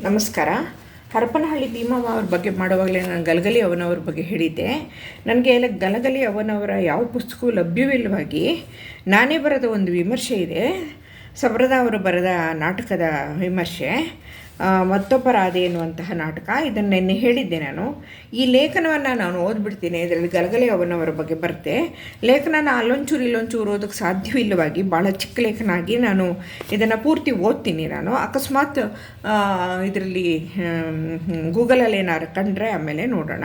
ನಮಸ್ಕಾರ. ಹರಪನಹಳ್ಳಿ ಭೀಮವ್ವ ಅವ್ರ ಬಗ್ಗೆ ಮಾಡುವಾಗಲೇ ನಾನು ಗಲಗಲಿ ಅವನವ್ರ ಬಗ್ಗೆ ಹೇಳಿದ್ದೆ. ನನಗೆ ಎಲ್ಲ ಗಲಗಲಿ ಅವನವರ ಯಾವ ಪುಸ್ತಕವೂ ಲಭ್ಯವಿಲ್ಲವಾಗಿ ನಾನೇ ಬರೆದ ಒಂದು ವಿಮರ್ಶೆ ಇದೆ. ಸಬ್ರದ ಅವರು ಬರೆದ ನಾಟಕದ ವಿಮರ್ಶೆ. ಆ, ಮತ್ತೊಬ್ಬ ರಾಧೆ ಎನ್ನುವಂತಹ ನಾಟಕ. ಇದನ್ನು ನಿನ್ನೆ ಹೇಳಿದ್ದೆ ನಾನು. ಈ ಲೇಖನವನ್ನು ನಾನು ಓದ್ಬಿಡ್ತೀನಿ. ಇದರಲ್ಲಿ ಗಲಗಲೆ ಅವನವರ ಬಗ್ಗೆ ಬರುತ್ತೆ. ಲೇಖನನ ಅಲ್ಲೊಂಚೂರು ಇಲ್ಲೊಂಚೂರು ಓದೋಕ್ಕೆ ಸಾಧ್ಯವಿಲ್ಲವಾಗಿ ಭಾಳ ಚಿಕ್ಕ ಲೇಖನ ಆಗಿ ನಾನು ಇದನ್ನು ಪೂರ್ತಿ ಓದ್ತೀನಿ ನಾನು. ಅಕಸ್ಮಾತ್ ಇದರಲ್ಲಿ ಗೂಗಲಲ್ಲಿ ಏನಾದ್ರು ಕಂಡ್ರೆ ಆಮೇಲೆ ನೋಡೋಣ.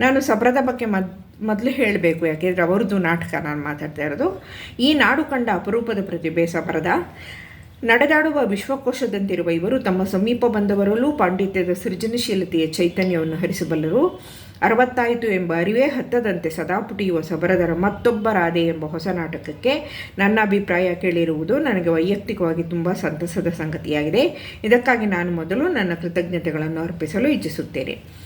ನಾನು ಸಬ್ರದ ಬಗ್ಗೆ ಮದ್ ಮೊದಲು ಹೇಳಬೇಕು ಯಾಕೆಂದರೆ ಅವ್ರದ್ದು ನಾಟಕ ನಾನು ಮಾತಾಡ್ತಾ ಇರೋದು. ಈ ನಾಡು ಕಂಡ ಅಪರೂಪದ ಪ್ರತಿಭೆ ಸಬರದ. ನಡೆದಾಡುವ ವಿಶ್ವಕೋಶದಂತಿರುವ ಇವರು ತಮ್ಮ ಸಮೀಪ ಬಂದವರಲ್ಲೂ ಪಾಂಡಿತ್ಯದ ಸೃಜನಶೀಲತೆಯ ಚೈತನ್ಯವನ್ನು ಹರಿಸಬಲ್ಲರು. ಅರವತ್ತಾಯಿತು ಎಂಬ ಅರಿವೇ ಹತ್ತದಂತೆ ಸದಾ ಪುಟಿಯುವ ಸಬರದರ ಮತ್ತೊಬ್ಬ ರಾಧೆ ಎಂಬ ಹೊಸ ನಾಟಕಕ್ಕೆ ನನ್ನ ಅಭಿಪ್ರಾಯ ಕೇಳಿರುವುದು ನನಗೆ ವೈಯಕ್ತಿಕವಾಗಿ ತುಂಬ ಸಂತಸದ ಸಂಗತಿಯಾಗಿದೆ. ಇದಕ್ಕಾಗಿ ನಾನು ಮೊದಲು ನನ್ನ ಕೃತಜ್ಞತೆಗಳನ್ನು ಅರ್ಪಿಸಲು ಇಚ್ಛಿಸುತ್ತೇನೆ.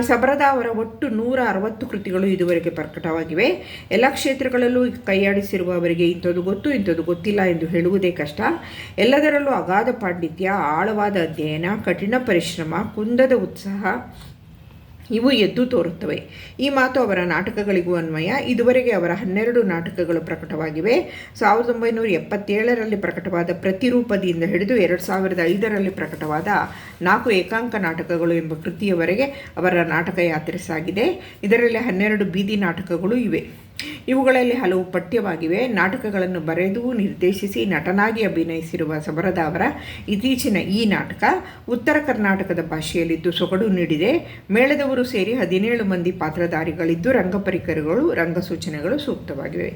ಸಬರದ ಅವರ ಒಟ್ಟು ನೂರ ಅರವತ್ತು ಕೃತಿಗಳು ಇದುವರೆಗೆ ಪ್ರಕಟವಾಗಿವೆ. ಎಲ್ಲ ಕ್ಷೇತ್ರಗಳಲ್ಲೂ ಕೈಯಾಡಿಸಿರುವ ಅವರಿಗೆ ಇಂಥದ್ದು ಗೊತ್ತು, ಇಂಥದ್ದು ಗೊತ್ತಿಲ್ಲ ಎಂದು ಹೇಳುವುದೇ ಕಷ್ಟ. ಎಲ್ಲದರಲ್ಲೂ ಅಗಾಧ ಪಾಂಡಿತ್ಯ, ಆಳವಾದ ಅಧ್ಯಯನ, ಕಠಿಣ ಪರಿಶ್ರಮ, ಕುಂದದ ಉತ್ಸಾಹ ಇವು ಎದ್ದು ತೋರುತ್ತವೆ. ಈ ಮಾತು ಅವರ ನಾಟಕಗಳಿಗೂ ಅನ್ವಯ. ಇದುವರೆಗೆ ಅವರ ಹನ್ನೆರಡು ನಾಟಕಗಳು ಪ್ರಕಟವಾಗಿವೆ. ಸಾವಿರದ ಒಂಬೈನೂರ ಎಪ್ಪತ್ತೇಳರಲ್ಲಿ ಪ್ರಕಟವಾದ ಪ್ರತಿರೂಪದಿಂದ ಹಿಡಿದು ಎರಡು ಸಾವಿರದ ಐದರಲ್ಲಿ ಪ್ರಕಟವಾದ ನಾಲ್ಕು ಏಕಾಂಕ ನಾಟಕಗಳು ಎಂಬ ಕೃತಿಯವರೆಗೆ ಅವರ ನಾಟಕ ಯಾತ್ರೆ ಸಾಗಿದೆ. ಇದರಲ್ಲಿ ಹನ್ನೆರಡು ಬೀದಿ ನಾಟಕಗಳು ಇವೆ. ಇವುಗಳಲ್ಲಿ ಹಲವು ಪಠ್ಯವಾಗಿವೆ. ನಾಟಕಗಳನ್ನು ಬರೆದು ನಿರ್ದೇಶಿಸಿ ನಟನಾಗಿ ಅಭಿನಯಿಸಿರುವ ಸಬರದ ಅವರ ಇತ್ತೀಚಿನ ಈ ನಾಟಕ ಉತ್ತರ ಕರ್ನಾಟಕದ ಭಾಷೆಯಲ್ಲಿದ್ದು ಸೊಗಡು ನೀಡಿದೆ. ಮೇಳದವರು ಸೇರಿ ಹದಿನೇಳು ಮಂದಿ ಪಾತ್ರಧಾರಿಗಳಿದ್ದು ರಂಗಪರಿಕರಗಳು, ರಂಗಸೂಚನೆಗಳು ಸೂಕ್ತವಾಗಿವೆ.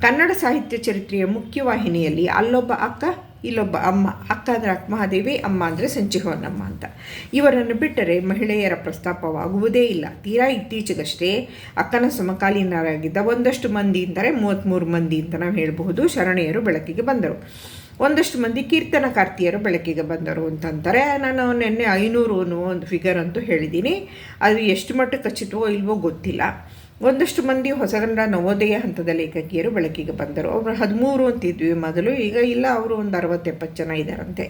ಕನ್ನಡ ಸಾಹಿತ್ಯ ಚರಿತ್ರೆಯ ಮುಖ್ಯವಾಹಿನಿಯಲ್ಲಿ ಅಲ್ಲೊಬ್ಬ ಅಕ್ಕ ಇಲ್ಲೊಬ್ಬ ಅಮ್ಮ ಅಕ್ಕ ಅಂದರೆ ಅಕ್ಕಮಹಾದೇವಿ ಅಮ್ಮ ಅಂದರೆ ಸಂಚಿಹೋನಮ್ಮ ಅಂತ. ಇವರನ್ನು ಬಿಟ್ಟರೆ ಮಹಿಳೆಯರ ಪ್ರಸ್ತಾಪವಾಗುವುದೇ ಇಲ್ಲ. ತೀರಾ ಇತ್ತೀಚೆಗಷ್ಟೇ ಅಕ್ಕನ ಸಮಕಾಲೀನರಾಗಿದ್ದ ಒಂದಷ್ಟು ಮಂದಿ ಅಂದರೆ ಮೂವತ್ತ್ಮೂರು ಮಂದಿ ಅಂತ ನಾವು ಹೇಳಬಹುದು, ಶರಣೆಯರು ಬೆಳಕಿಗೆ ಬಂದರು. ಒಂದಷ್ಟು ಮಂದಿ ಕೀರ್ತನಕಾರ್ತಿಯರು ಬೆಳಕಿಗೆ ಬಂದರು ಅಂತಂತಾರೆ ನಾನು ನಿನ್ನೆ ಐನೂರು ಅನ್ನುವ ಒಂದು ಫಿಗರ್ ಅಂತೂ ಹೇಳಿದ್ದೀನಿ. ಅದು ಎಷ್ಟು ಮಟ್ಟಕ್ಕೆ ಖಚಿತವೋ ಇಲ್ವೋ ಗೊತ್ತಿಲ್ಲ. ಒಂದಷ್ಟು ಮಂದಿ ಹೊಸಗನ್ನಡ ನವೋದಯ ಹಂತದ ಲೇಖಕಿಯರು ಬೆಳಕಿಗೆ ಬಂದರು. ಅವರು ಹದಿಮೂರು ಅಂತಿದ್ವಿ ಮೊದಲು. ಈಗ ಇಲ್ಲ, ಅವರು ಒಂದು ಅರವತ್ತೆಪ್ಪತ್ತು ಜನ ಇದ್ದಾರಂತೆ.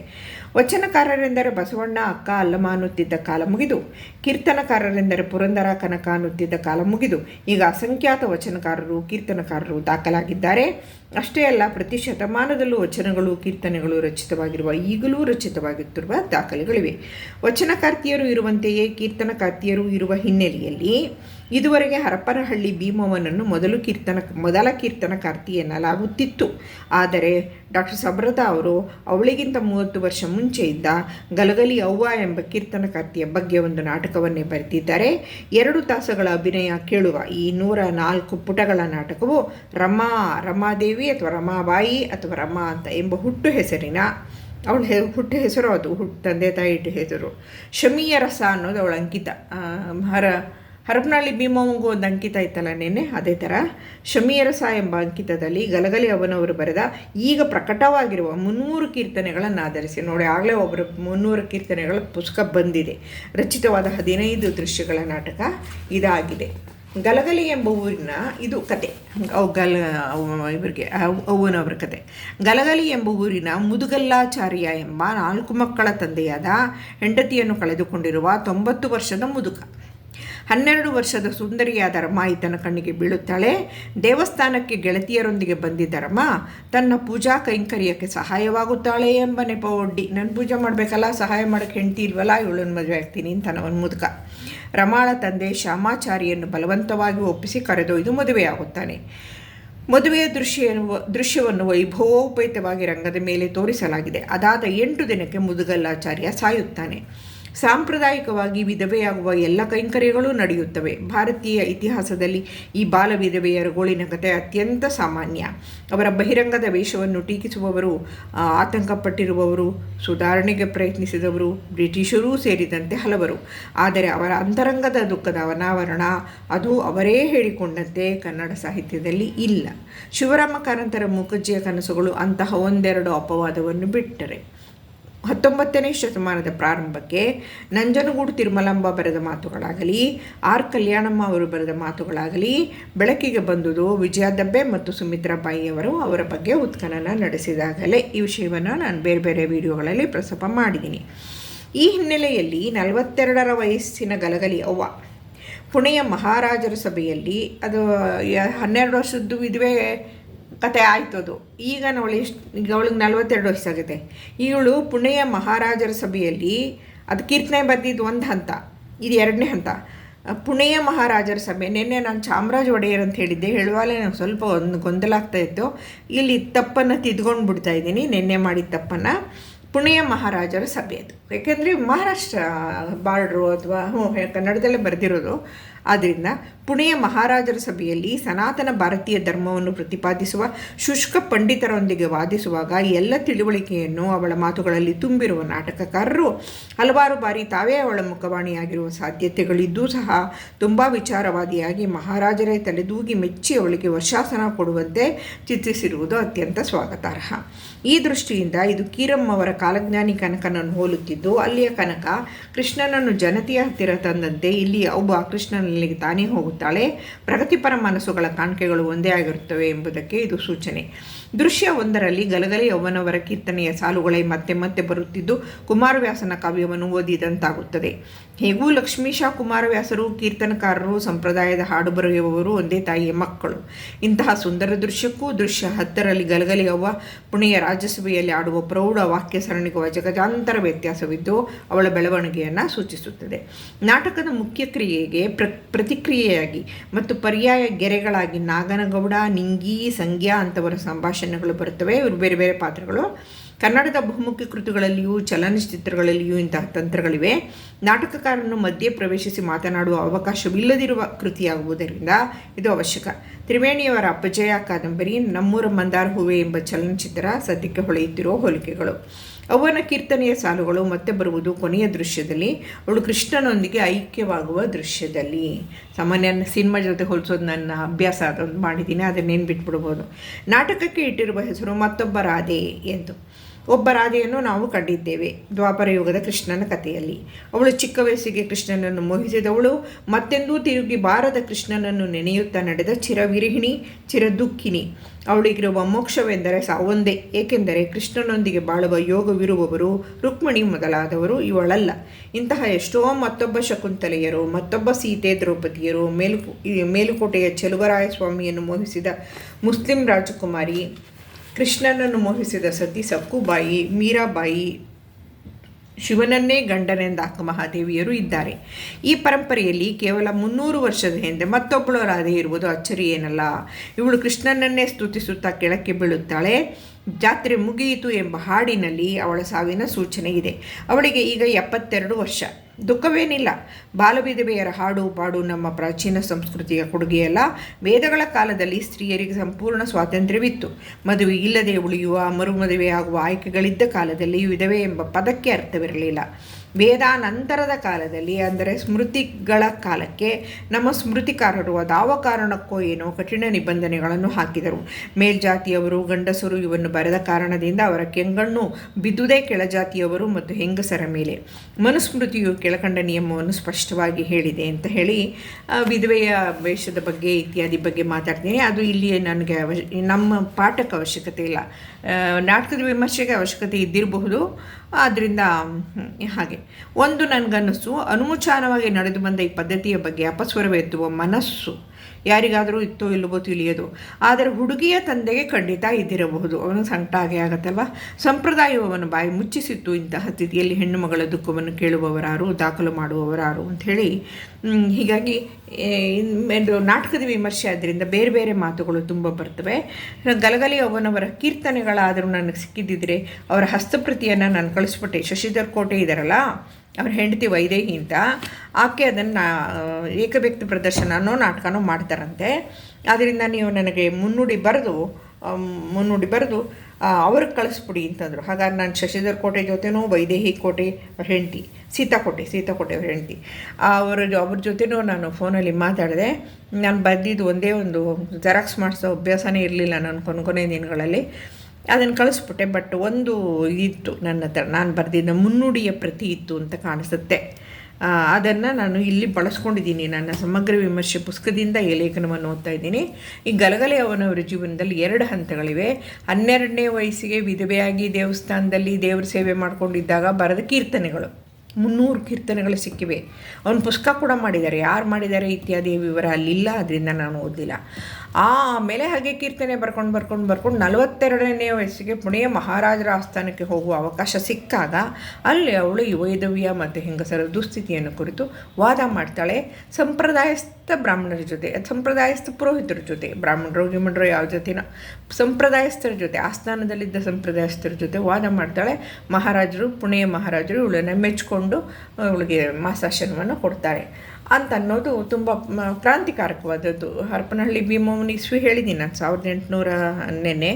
ವಚನಕಾರರೆಂದರೆ ಬಸವಣ್ಣ, ಅಕ್ಕ, ಅಲ್ಲಮ್ಮ ಅನ್ನುತ್ತಿದ್ದ ಕಾಲ ಮುಗಿದು. ಕೀರ್ತನಕಾರರೆಂದರೆ ಪುರಂದರ, ಕನಕ ಅನ್ನುತ್ತಿದ್ದ ಕಾಲ ಮುಗಿದು. ಈಗ ಅಸಂಖ್ಯಾತ ವಚನಕಾರರು, ಕೀರ್ತನಕಾರರು ದಾಖಲಾಗಿದ್ದಾರೆ. ಅಷ್ಟೇ ಅಲ್ಲ, ಪ್ರತಿ ಶತಮಾನದಲ್ಲೂ ವಚನಗಳು, ಕೀರ್ತನೆಗಳು ರಚಿತವಾಗಿರುವ, ಈಗಲೂ ರಚಿತವಾಗುತ್ತಿರುವ ದಾಖಲೆಗಳಿವೆ. ವಚನಕಾರ್ತಿಯರು ಇರುವಂತೆಯೇ ಕೀರ್ತನಕಾರ್ತಿಯರು ಇರುವ ಹಿನ್ನೆಲೆಯಲ್ಲಿ ಇದುವರೆಗೆ ಹರಪನಹಳ್ಳಿ ಭೀಮವನನ್ನು ಮೊದಲು ಕೀರ್ತನ, ಮೊದಲ ಕೀರ್ತನಕಾರ್ತಿ ಎನ್ನಲಾಗುತ್ತಿತ್ತು. ಆದರೆ ಡಾಕ್ಟರ್ ಸಬ್ರತಾ ಅವರು ಅವಳಿಗಿಂತ ಮೂವತ್ತು ವರ್ಷ ಮುಂಚೆ ಇದ್ದ ಗಲಗಲಿ ಅವ್ವ ಎಂಬ ಕೀರ್ತನಕಾರ್ತಿಯ ಬಗ್ಗೆ ಒಂದು ನಾಟಕವನ್ನೇ ಬರೆದಿದ್ದಾರೆ. ಎರಡು ತಾಸುಗಳ ಅಭಿನಯ ಕೇಳುವ ಈ ನೂರ ನಾಲ್ಕು ಪುಟಗಳ ನಾಟಕವು ರಮಾ, ರಮಾದೇವಿ ಅಥವಾ ರಮಾಬಾಯಿ ಅಥವಾ ರಮಾ ಅಂತ ಎಂಬ ಹುಟ್ಟು ಹೆಸರಿನ ಅವಳ ಹೆ, ಹುಟ್ಟು ಹೆಸರು ಅದು ಹುಟ್ಟು ತಂದೆ ತಾಯಿ ಇಟ್ಟು ಹೆಸರು. ಶಮಿಯ ರಸ ಅನ್ನೋದು ಅವಳ ಅಂಕಿತ. ಹರ, ಹರಪನಹಳ್ಳಿ ಭೀಮವಂಗು ಒಂದು ಅಂಕಿತ ಇತ್ತಲ್ಲ ನೆನೆ ಅದೇ ಥರ. ಶಮಿಯರಸ ಎಂಬ ಅಂಕಿತದಲ್ಲಿ ಗಲಗಲಿ ಅವನವರು ಬರೆದ, ಈಗ ಪ್ರಕಟವಾಗಿರುವ ಮುನ್ನೂರು ಕೀರ್ತನೆಗಳನ್ನು ಆಧರಿಸಿ, ನೋಡಿ ಆಗಲೇ ಒಬ್ಬರು ಮುನ್ನೂರು ಕೀರ್ತನೆಗಳ ಪುಸ್ತಕ ಬಂದಿದೆ. ರಚಿತವಾದ ಹದಿನೈದು ದೃಶ್ಯಗಳ ನಾಟಕ ಇದಾಗಿದೆ. ಗಲಗಲಿ ಎಂಬ ಊರಿನ ಇದು ಕತೆ. ಅವು ಗಲ ಇವರಿಗೆ ಅವನವರ ಕತೆ. ಗಲಗಲಿ ಎಂಬ ಊರಿನ ಮುದುಗಲ್ಲಾಚಾರ್ಯ ಎಂಬ ನಾಲ್ಕು ಮಕ್ಕಳ ತಂದೆಯಾದ ಹೆಂಡತಿಯನ್ನು ಕಳೆದುಕೊಂಡಿರುವ ತೊಂಬತ್ತು ವರ್ಷದ ಮುದುಕ. ಹನ್ನೆರಡು ವರ್ಷದ ಸುಂದರಿಯಾದ ರಮ ಈತನ ಕಣ್ಣಿಗೆ ಬೀಳುತ್ತಾಳೆ. ದೇವಸ್ಥಾನಕ್ಕೆ ಗೆಳತಿಯರೊಂದಿಗೆ ಬಂದಿದ್ದ ರಮ ತನ್ನ ಪೂಜಾ ಕೈಂಕರ್ಯಕ್ಕೆ ಸಹಾಯವಾಗುತ್ತಾಳೆ ಎಂಬ ನೆಪ ಒಡ್ಡಿ. ನಾನು ಪೂಜೆ ಮಾಡಬೇಕಲ್ಲ, ಸಹಾಯ ಮಾಡೋಕ್ಕೆ ಹೆಂಡ್ತಿ ಇಲ್ವಲ್ಲ, ಇವಳನ್ನು ಮದುವೆ ಆಗ್ತೀನಿ ಅಂತ ಮುದುಕ. ರಮಾಳ ತಂದೆ ಶ್ಯಾಮಾಚಾರಿಯನ್ನು ಬಲವಂತವಾಗಿ ಒಪ್ಪಿಸಿ ಕರೆದೊಯ್ದು ಮದುವೆಯಾಗುತ್ತಾನೆ. ಮದುವೆಯ ದೃಶ್ಯ ದೃಶ್ಯವನ್ನು ವೈಭವೋಪೇತವಾಗಿ ರಂಗದ ಮೇಲೆ ತೋರಿಸಲಾಗಿದೆ. ಅದಾದ ಎಂಟು ದಿನಕ್ಕೆ ಮುದುಗಲ್ಲಾಚಾರ್ಯ ಸಾಯುತ್ತಾನೆ. ಸಾಂಪ್ರದಾಯಿಕವಾಗಿ ವಿಧವೆಯಾಗುವ ಎಲ್ಲ ಕೈಂಕರ್ಯಗಳು ನಡೆಯುತ್ತವೆ. ಭಾರತೀಯ ಇತಿಹಾಸದಲ್ಲಿ ಈ ಬಾಲ ವಿಧವೆಯರ ಗೋಳಿನ ಕಥೆ ಅತ್ಯಂತ ಸಾಮಾನ್ಯ. ಅವರ ಬಹಿರಂಗದ ವೇಷವನ್ನು ಟೀಕಿಸುವವರು ಆತಂಕಪಟ್ಟಿರುವವರು, ಸುಧಾರಣೆಗೆ ಪ್ರಯತ್ನಿಸಿದವರು, ಬ್ರಿಟಿಷರೂ ಸೇರಿದಂತೆ ಹಲವರು. ಆದರೆ ಅವರ ಅಂತರಂಗದ ದುಃಖದ ಅನಾವರಣ ಅದು ಅವರೇ ಹೇಳಿಕೊಂಡಂತೆ ಕನ್ನಡ ಸಾಹಿತ್ಯದಲ್ಲಿ ಇಲ್ಲ. ಶಿವರಾಮ ಕಾರಂತರ ಮುಖರ್ಜಿಯ ಕನಸುಗಳು ಅಂತಹ ಒಂದೆರಡು ಅಪವಾದವನ್ನು ಬಿಟ್ಟರೆ. ಹತ್ತೊಂಬತ್ತನೇ ಶತಮಾನದ ಪ್ರಾರಂಭಕ್ಕೆ ನಂಜನಗೂಡು ತಿರುಮಲಂಬ ಬರೆದ ಮಾತುಗಳಾಗಲಿ, ಆರ್ ಕಲ್ಯಾಣಮ್ಮ ಅವರು ಬರೆದ ಮಾತುಗಳಾಗಲಿ, ಬೆಳಕಿಗೆ ಬಂದುದು ವಿಜಯ ದಬ್ಬೆ ಮತ್ತು ಸುಮಿತ್ರಾಬಾಯಿಯವರು ಅವರ ಬಗ್ಗೆ ಉತ್ಖನನ ನಡೆಸಿದಾಗಲೇ ಈ ವಿಷಯವನ್ನು ನಾನು ಬೇರೆ ಬೇರೆ ವಿಡಿಯೋಗಳಲ್ಲಿ ಪ್ರಸಪ ಮಾಡಿದ್ದೀನಿ. ಈ ಹಿನ್ನೆಲೆಯಲ್ಲಿ ನಲವತ್ತೆರಡರ ವಯಸ್ಸಿನ ಗಲಗಲಿ ಅವ್ವ, ಪುಣೆಯ ಮಹಾರಾಜರ ಸಭೆಯಲ್ಲಿ ಅದು ಹನ್ನೆರಡು ವರ್ಷದ್ದು ವಿಧವೆ ಕತೆ ಆಯಿತು ಅದು ಈಗ ಅವಳು ಎಷ್ಟು, ಈಗ ಅವಳಿಗೆ ನಲ್ವತ್ತೆರಡು ವಯಸ್ಸಾಗುತ್ತೆ. ಇವಳು ಪುಣೆಯ ಮಹಾರಾಜರ ಸಭೆಯಲ್ಲಿ, ಅದು ಕೀರ್ತನೆ ಬಂದಿದ್ದು ಒಂದು ಹಂತ, ಇದು ಎರಡನೇ ಹಂತ. ಪುಣೆಯ ಮಹಾರಾಜರ ಸಭೆ, ನಿನ್ನೆ ನಾನು ಚಾಮರಾಜ ಒಡೆಯರ್ ಅಂತ ಹೇಳಿದ್ದೆ, ಹೇಳುವಾಗಲೇ ನಂಗೆ ಸ್ವಲ್ಪ ಒಂದು ಗೊಂದಲ ಆಗ್ತಾ ಇತ್ತು. ಇಲ್ಲಿ ತಪ್ಪನ್ನು ತಿದ್ಕೊಂಡು ಬಿಡ್ತಾ ಇದ್ದೀನಿ, ನಿನ್ನೆ ಮಾಡಿದ ತಪ್ಪನ್ನು. ಪುಣೆಯ ಮಹಾರಾಜರ ಸಭೆ ಅದು. ಯಾಕೆಂದರೆ ಮಹಾರಾಷ್ಟ್ರ ಬಾರ್ಡ್ರು ಅಥವಾ ಹ್ಞೂ ಕನ್ನಡದಲ್ಲೇ ಬರೆದಿರೋದು. ಆದ್ದರಿಂದ ಪುಣೆಯ ಮಹಾರಾಜರ ಸಭೆಯಲ್ಲಿ ಸನಾತನ ಭಾರತೀಯ ಧರ್ಮವನ್ನು ಪ್ರತಿಪಾದಿಸುವ ಶುಷ್ಕ ಪಂಡಿತರೊಂದಿಗೆ ವಾದಿಸುವಾಗ ಎಲ್ಲ ತಿಳುವಳಿಕೆಯನ್ನು ಅವಳ ಮಾತುಗಳಲ್ಲಿ ತುಂಬಿರುವ ನಾಟಕಕಾರರು ಹಲವಾರು ಬಾರಿ ತಾವೇ ಅವಳ ಮುಖವಾಣಿಯಾಗಿರುವ ಸಾಧ್ಯತೆಗಳಿದ್ದೂ ಸಹ ತುಂಬ ವಿಚಾರವಾದಿಯಾಗಿ ಮಹಾರಾಜರೇ ತಲೆದೂಗಿ ಮೆಚ್ಚಿ ಅವಳಿಗೆ ವರ್ಷಾಸನ ಕೊಡುವಂತೆ ಚಿತ್ರಿಸಿರುವುದು ಅತ್ಯಂತ ಸ್ವಾಗತಾರ್ಹ. ಈ ದೃಷ್ಟಿಯಿಂದ ಇದು ಕೀರಮ್ಮ ಅವರ ಕಾಲಜ್ಞಾನಿ ಕನಕನನ್ನು ಹೋಲುತ್ತಿದ್ದು, ಅಲ್ಲಿಯ ಕನಕ ಕೃಷ್ಣನನ್ನು ಜನತೆಯ ಹತ್ತಿರ ತಂದಂತೆ ಇಲ್ಲಿ ಒಬ್ಬ ಕೃಷ್ಣನಲ್ಲಿಗೆ ತಾನೇ ಹೋಗುತ್ತಾಳೆ. ಪ್ರಗತಿಪರ ಮನಸ್ಸುಗಳ ಕಾಣಿಕೆಗಳು ಒಂದೇ ಆಗಿರುತ್ತವೆ ಎಂಬುದಕ್ಕೆ ಇದು ಸೂಚನೆ. ದೃಶ್ಯ ಒಂದರಲ್ಲಿ ಗಲಗಲಿ ಯೌವನವರ ಕೀರ್ತನೆಯ ಸಾಲುಗಳೇ ಮತ್ತೆ ಮತ್ತೆ ಬರುತ್ತಿದ್ದು ಕುಮಾರವ್ಯಾಸನ ಕಾವ್ಯವನ್ನು ಓದಿದಂತಾಗುತ್ತದೆ. ಹೇಗೂ ಲಕ್ಷ್ಮೀಶಾ ಕುಮಾರವ್ಯಾಸರು ಕೀರ್ತನಕಾರರು, ಸಂಪ್ರದಾಯದ ಹಾಡು ಬರೆಯುವವರು ಒಂದೇ ತಾಯಿಯ ಮಕ್ಕಳು. ಇಂತಹ ಸುಂದರ ದೃಶ್ಯಕ್ಕೂ ದೃಶ್ಯ ಹತ್ತರಲ್ಲಿ ಗಲಗಲಿ ಅವ್ವ ಪುಣೆಯ ರಾಜ್ಯಸಭೆಯಲ್ಲಿ ಆಡುವ ಪ್ರೌಢ ವಾಕ್ಯ ಸರಣಿಗುವ ಜಗಜಾಂತರ ವ್ಯತ್ಯಾಸವಿದ್ದು ಅವಳ ಬೆಳವಣಿಗೆಯನ್ನು ಸೂಚಿಸುತ್ತದೆ. ನಾಟಕದ ಮುಖ್ಯ ಕ್ರಿಯೆಗೆ ಪ್ರ, ಪ್ರತಿಕ್ರಿಯೆಯಾಗಿ ಮತ್ತು ಪರ್ಯಾಯ ಗೆರೆಗಳಾಗಿ ನಾಗನಗೌಡ, ನಿಂಗಿ, ಸಂಗ್ಯಾ ಅಂತವರ ಸಂಭಾಷಣೆಗಳು ಬರುತ್ತವೆ. ಇವರು ಬೇರೆ ಬೇರೆ ಪಾತ್ರಗಳು. ಕನ್ನಡದ ಬಹುಮುಖಿ ಕೃತಿಗಳಲ್ಲಿಯೂ, ಚಲನಚಿತ್ರಗಳಲ್ಲಿಯೂ ಇಂತಹ ತಂತ್ರಗಳಿವೆ. ನಾಟಕಕಾರನ್ನು ಮಧ್ಯೆ ಪ್ರವೇಶಿಸಿ ಮಾತನಾಡುವ ಅವಕಾಶವಿಲ್ಲದಿರುವ ಕೃತಿಯಾಗುವುದರಿಂದ ಇದು ಅವಶ್ಯಕ. ತ್ರಿವೇಣಿಯವರ ಅಪಜಯ ಕಾದಂಬರಿ, ನಮ್ಮೂರ ಮಂದಾರ ಹೂವೆ ಎಂಬ ಚಲನಚಿತ್ರ ಸದ್ಯಕ್ಕೆ ಹೊಳೆಯುತ್ತಿರುವ ಹೋಲಿಕೆಗಳು. ಅವನ ಕೀರ್ತನೆಯ ಸಾಲುಗಳು ಮತ್ತೆ ಬರುವುದು ಕೊನೆಯ ದೃಶ್ಯದಲ್ಲಿ, ಅವಳು ಕೃಷ್ಣನೊಂದಿಗೆ ಐಕ್ಯವಾಗುವ ದೃಶ್ಯದಲ್ಲಿ. ಸಾಮಾನ್ಯ ಸಿನಿಮಾ ಜೊತೆ ಹೋಲಿಸೋದು ನನ್ನ ಅಭ್ಯಾಸ, ಅದೊಂದು ಮಾಡಿದ್ದೀನಿ, ಅದನ್ನೇನು ಬಿಟ್ಬಿಡ್ಬೋದು. ನಾಟಕಕ್ಕೆ ಇಟ್ಟಿರುವ ಹೆಸರು ಮತ್ತೊಬ್ಬ ರಾಧೆ ಎಂದು. ಒಬ್ಬ ರಾಧೆಯನ್ನು ನಾವು ಕಂಡಿದ್ದೇವೆ. ದ್ವಾಪರ ಯುಗದ ಕೃಷ್ಣನ ಕಥೆಯಲ್ಲಿ. ಅವಳು ಚಿಕ್ಕ ವಯಸ್ಸಿಗೆ ಕೃಷ್ಣನನ್ನು ಮೋಹಿಸಿದವಳು. ಮತ್ತೆಂದೂ ತಿರುಗಿ ಬಾರದ ಕೃಷ್ಣನನ್ನು ನೆನೆಯುತ್ತಾ ನಡೆದ ಚಿರವಿರಹಿಣಿ ಚಿರದುಃಖಿನಿ ಅವಳಿಗಿರುವ ಮೋಕ್ಷವೆಂದರೆ ಸಾವೊಂದೇ. ಏಕೆಂದರೆ ಕೃಷ್ಣನೊಂದಿಗೆ ಬಾಳುವ ಯೋಗವಿರುವವರು ರುಕ್ಮಿಣಿ ಮೊದಲಾದವರು ಇವಳಲ್ಲ. ಇಂತಹ ಎಷ್ಟೋ ಮತ್ತೊಬ್ಬ ಶಕುಂತಲೆಯರು, ಮತ್ತೊಬ್ಬ ಸೀತೆ ದ್ರೌಪದಿಯರು ಮೇಲು ಮೇಲುಕೋಟೆಯ ಚೆಲುವರಾಯ ಸ್ವಾಮಿಯನ್ನು ಮೋಹಿಸಿದ ಮುಸ್ಲಿಂ ರಾಜಕುಮಾರಿ ಕೃಷ್ಣನನ್ನು ಮೋಹಿಸಿದ ಸತಿ ಸಕ್ಕುಬಾಯಿ ಮೀರಾಬಾಯಿ, ಶಿವನನ್ನೇ ಗಂಡನೆಂದಾಕ ಮಹಾದೇವಿಯರು ಇದ್ದಾರೆ. ಈ ಪರಂಪರೆಯಲ್ಲಿ ಕೇವಲ ಮುನ್ನೂರು ವರ್ಷದ ಹಿಂದೆ ಮತ್ತೊಬ್ಬಳು ರಾಧೆ ಇರುವುದು ಅಚ್ಚರಿ ಏನಲ್ಲ. ಇವಳು ಕೃಷ್ಣನನ್ನೇ ಸ್ತುತಿಸುತ್ತಾ ಕೆಳಕ್ಕೆ ಬೀಳುತ್ತಾಳೆ. ಜಾತ್ರೆ ಮುಗಿಯಿತು ಎಂಬ ಹಾಡಿನಲ್ಲಿ ಅವಳ ಸಾವಿನ ಸೂಚನೆ ಇದೆ. ಅವಳಿಗೆ ಈಗ ಎಪ್ಪತ್ತೆರಡು ವರ್ಷ. ದುಃಖವೇನಿಲ್ಲ. ಬಾಲವಿಧವೆಯರ ಹಾಡು ಪಾಡು ನಮ್ಮ ಪ್ರಾಚೀನ ಸಂಸ್ಕೃತಿಯ ಕೊಡುಗೆಯಲ್ಲ. ವೇದಗಳ ಕಾಲದಲ್ಲಿ ಸ್ತ್ರೀಯರಿಗೆ ಸಂಪೂರ್ಣ ಸ್ವಾತಂತ್ರ್ಯವಿತ್ತು. ಮದುವೆ ಇಲ್ಲದೆ ಉಳಿಯುವ, ಮರುಮದುವೆಯಾಗುವ ಆಯ್ಕೆಗಳಿದ್ದ ಕಾಲದಲ್ಲಿ ವಿಧವೆ ಎಂಬ ಪದಕ್ಕೆ ಅರ್ಥವಿರಲಿಲ್ಲ. ವೇದಾನಂತರದ ಕಾಲದಲ್ಲಿ, ಅಂದರೆ ಸ್ಮೃತಿಗಳ ಕಾಲಕ್ಕೆ, ನಮ್ಮ ಸ್ಮೃತಿಕಾರರು ಅದಾವ ಕಾರಣಕ್ಕೋ ಏನೋ ಕಠಿಣ ನಿಬಂಧನೆಗಳನ್ನು ಹಾಕಿದರು. ಮೇಲ್ಜಾತಿಯವರು, ಗಂಡಸರು ಇವನ್ನು ಬರೆದ ಕಾರಣದಿಂದ ಅವರ ಕೆಂಗಣ್ಣು ಬಿದ್ದುದೇ ಕೆಳಜಾತಿಯವರು ಮತ್ತು ಹೆಂಗಸರ ಮೇಲೆ. ಮನುಸ್ಮೃತಿಯು ಕೆಳಕಂಡ ನಿಯಮವನ್ನು ಸ್ಪಷ್ಟವಾಗಿ ಹೇಳಿದೆ ಅಂತ ಹೇಳಿ ವಿಧವೆಯ ವೇಷದ ಬಗ್ಗೆ, ಇತ್ಯಾದಿ ಬಗ್ಗೆ ಮಾತಾಡ್ತೀನಿ. ಅದು ಇಲ್ಲಿ ನನಗೆ ಅವಶ್ಯ, ನಮ್ಮ ಪಾಠಕ್ಕೆ ಅವಶ್ಯಕತೆ ಇಲ್ಲ. ನಾಟಕದ ವಿಮರ್ಶೆಗೆ ಅವಶ್ಯಕತೆ ಇದ್ದಿರಬಹುದು. ಆದ್ದರಿಂದ ಹಾಗೆ. ಒಂದು ನನಗನ್ನಿಸು ಅನುಮುಚಾನವಾಗಿ ನಡೆದು ಬಂದ ಈ ಪದ್ಧತಿಯ ಬಗ್ಗೆ ಅಪಸ್ವರವೆತ್ತುವ ಮನಸ್ಸು ಯಾರಿಗಾದರೂ ಇತ್ತೋ ಇಲ್ಲವೋ ತಿಳಿಯದು. ಆದರೆ ಹುಡುಗಿಯ ತಂದೆಗೆ ಖಂಡಿತ ಇದ್ದಿರಬಹುದು. ಅವನು ಸಂಕಟ ಆಗೇ ಆಗತ್ತಲ್ವ? ಸಂಪ್ರದಾಯವನ್ನು ಬಾಯಿ ಮುಚ್ಚಿಸಿತ್ತು. ಇಂತಹ ಸ್ಥಿತಿಯಲ್ಲಿ ಹೆಣ್ಣು ಮಗಳ ದುಃಖವನ್ನು ಕೇಳುವವರಾರು, ದಾಖಲು ಮಾಡುವವರಾರು ಅಂಥೇಳಿ ಹೀಗಾಗಿ ಇದು ನಾಟಕದ ವಿಮರ್ಶೆ ಆದ್ದರಿಂದ ಬೇರೆ ಬೇರೆ ಮಾತುಗಳು ತುಂಬ ಬರ್ತವೆ. ಗಲಗಲಿ ಅವನವರ ಕೀರ್ತನೆಗಳಾದರೂ ನನಗೆ ಸಿಕ್ಕಿದ್ದಿದ್ರೆ ಅವರ ಹಸ್ತಪ್ರತಿಯನ್ನು ನಾನು ಕಳಿಸ್ಬಿಟ್ಟೆ. ಶಶಿಧರ್ ಕೋಟೆ ಇದ್ದಾರಲ್ಲ ಅವ್ರ ಹೆಂಡತಿ ವೈದೇಹಿ ಅಂತ ಆಕೆ ಅದನ್ನು ಏಕವ್ಯಕ್ತಿ ಪ್ರದರ್ಶನನೋ ನಾಟಕನೋ ಮಾಡ್ತಾರಂತೆ. ಆದ್ದರಿಂದ ನೀವು ನನಗೆ ಮುನ್ನುಡಿ ಬರೆದು ಮುನ್ನುಡಿ ಬರೆದು ಅವ್ರಿಗೆ ಕಳಿಸ್ಬಿಡಿ ಅಂತಂದರು. ಹಾಗಾಗಿ ನಾನು ಶಶಿಧರ್ ಕೋಟೆ ಜೊತೆನೂ ವೈದೇಹಿ ಕೋಟೆ ಅವ್ರ ಹೆಂಡತಿ ಸೀತಾಕೋಟೆ ಸೀತಾಕೋಟೆ ಅವ್ರ ಹೆಂಡತಿ. ಅವರ ಅವ್ರ ಜೊತೆನೂ ನಾನು ಫೋನಲ್ಲಿ ಮಾತಾಡಿದೆ. ನಾನು ಬರೆದಿದ್ದು ಒಂದೇ ಒಂದು ಜೆರಾಕ್ಸ್ ಮಾಡಿಸೋ ಅಭ್ಯಾಸನೇ ಇರಲಿಲ್ಲ ನಾನು ಕೊನೆ ಕೊನೆ ದಿನಗಳಲ್ಲಿ. ಅದನ್ನು ಕಳಿಸ್ಬಿಟ್ಟೆ, ಬಟ್ ಒಂದು ಇತ್ತು ನನ್ನ ಹತ್ರ. ನಾನು ಬರೆದಿದ್ದ ಮುನ್ನುಡಿಯ ಪ್ರತಿ ಇತ್ತು ಅಂತ ಕಾಣಿಸುತ್ತೆ. ಅದನ್ನು ನಾನು ಇಲ್ಲಿ ಬಳಸ್ಕೊಂಡಿದ್ದೀನಿ. ನನ್ನ ಸಮಗ್ರ ವಿಮರ್ಶೆ ಪುಸ್ತಕದಿಂದ ಈ ಲೇಖನವನ್ನು ಓದ್ತಾ ಇದ್ದೀನಿ. ಈ ಗಲಗಲೆ ಅವನವರ ಜೀವನದಲ್ಲಿ ಎರಡು ಹಂತಗಳಿವೆ. ಹನ್ನೆರಡನೇ ವಯಸ್ಸಿಗೆ ವಿಧವೆಯಾಗಿ ದೇವಸ್ಥಾನದಲ್ಲಿ ದೇವರ ಸೇವೆ ಮಾಡ್ಕೊಂಡಿದ್ದಾಗ ಬರೆದ ಕೀರ್ತನೆಗಳು. ಮುನ್ನೂರು ಕೀರ್ತನೆಗಳು ಸಿಕ್ಕಿವೆ. ಅವನ ಪುಸ್ತಕ ಕೂಡ ಮಾಡಿದ್ದಾರೆ. ಯಾರು ಮಾಡಿದ್ದಾರೆ ಇತ್ಯಾದಿ ವಿವರ ಅಲ್ಲಿಲ್ಲ, ಅದರಿಂದ ನಾನು ಓದಿಲ್ಲ ಆಮೇಲೆ ಹಾಗೆ ಕೀರ್ತನೆ ಬರ್ಕೊಂಡು ಬರ್ಕೊಂಡು ಬರ್ಕೊಂಡು ನಲವತ್ತೆರಡನೇ ವಯಸ್ಸಿಗೆ ಪುಣೆಯ ಮಹಾರಾಜರ ಆಸ್ಥಾನಕ್ಕೆ ಹೋಗುವ ಅವಕಾಶ ಸಿಕ್ಕಾಗ ಅಲ್ಲಿ ಅವಳು ಯುವೈದವ್ಯ ಮತ್ತು ಹೆಂಗಸರ ದುಸ್ಥಿತಿಯನ್ನು ಕುರಿತು ವಾದ ಮಾಡ್ತಾಳೆ. ಸಂಪ್ರದಾಯಸ್ಥ ಬ್ರಾಹ್ಮಣರ ಜೊತೆ, ಸಂಪ್ರದಾಯಸ್ಥ ಪುರೋಹಿತರ ಜೊತೆ, ಬ್ರಾಹ್ಮಣರು ಗಿಮಣರು ಯಾವ ಜೊತೆನ ಸಂಪ್ರದಾಯಸ್ಥರ ಜೊತೆ, ಆಸ್ಥಾನದಲ್ಲಿದ್ದ ಸಂಪ್ರದಾಯಸ್ಥರ ಜೊತೆ ವಾದ ಮಾಡ್ತಾಳೆ. ಮಹಾರಾಜರು, ಪುಣೆಯ ಮಹಾರಾಜರು ಇವಳನ್ನು ಮೆಚ್ಚಿಕೊಂಡು ಅವಳಿಗೆ ಮಾಸಾಶನವನ್ನು ಕೊಡ್ತಾರೆ. ಅಂತ ಅನ್ನೋದು ತುಂಬ ಕ್ರಾಂತಿಕಾರಕವಾದದ್ದು. ಹರಪನಹಳ್ಳಿ ಭೀಮವನಿಗೆ ಇಸ್ವಿ ಹೇಳಿದ್ದೀನಿ ನಾನು ಸಾವಿರದ ಎಂಟುನೂರ ನೆನೆ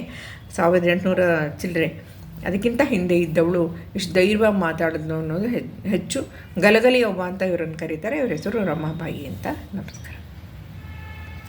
ಸಾವಿರದ ಎಂಟುನೂರ ಚಿಲ್ಲರೆ ಅದಕ್ಕಿಂತ ಹಿಂದೆ ಇದ್ದವಳು ಇಷ್ಟು ಧೈರ್ಯವಾಗಿ ಮಾತಾಡಿದ್ಲು ಅನ್ನೋದು ಹೆಚ್ಚು ಗಲಗಲಿ ಅಂತ ಇವರನ್ನು ಕರೀತಾರೆ. ಇವ್ರ ಹೆಸರು ರಮಾಬಾಯಿ ಅಂತ. ನಮಸ್ಕಾರ.